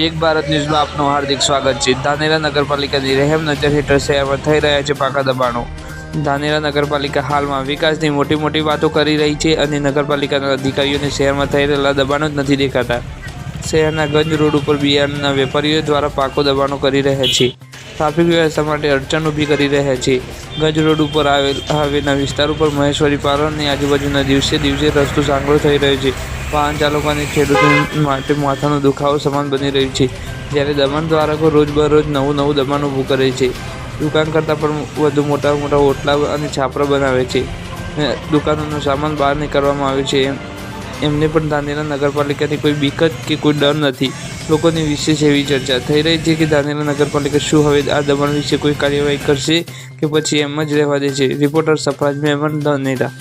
એક ભારત ન્યૂઝમાં આપનું હાર્દિક સ્વાગત છે. ધાનેરા નગરપાલિકાની રહેમ નજર હેઠળ શહેરમાં થઈ રહ્યા છે પાકા દબાણો. ધાનેરા નગરપાલિકા હાલમાં વિકાસની મોટી મોટી વાતો કરી રહી છે અને નગરપાલિકાના અધિકારીઓને શહેરમાં થઈ રહેલા દબાણો જ નથી દેખાતા. શહેરના ગંજ રોડ ઉપર બિયારણના વેપારીઓ દ્વારા પાકો દબાણો કરી રહ્યા છે. ટ્રાફિક વ્યવસ્થા માટે અડચણ ઊભી કરી રહ્યા છે. ગજ રોડ ઉપર આવેલ આવેલા વિસ્તાર ઉપર મહેશ્વરી પાર્લરની આજુબાજુના દિવસે દિવસે રસ્તો સાંકડો થઈ રહ્યો છે. વાહન ચાલકો અને ખેડૂતો માટે માથાનો દુખાવો સમાન બની રહ્યું છે. જ્યારે દમણ દ્વારકો રોજબરોજ નવું નવું દમણ ઊભું કરે છે. દુકાન કરતાં પણ વધુ મોટા મોટા ઓટલા અને છાપરા બનાવે છે. દુકાનોનો સામાન બહાર નીકળવામાં આવે છે. એમ, એમને પણ ગાંધીનગર નગરપાલિકાની કોઈ બીકત કે કોઈ ડર નથી. લોકોની વિશેષ એવી ચર્ચા થઈ રહી છે કે ધાનેરા નગરપાલિકા શું હવે આ દબાણ વિશે કોઈ કાર્યવાહી કરશે કે પછી એમ જ રહેવા દે છે રિપોર્ટર સફરાજ મહેમાન ધાનેરા.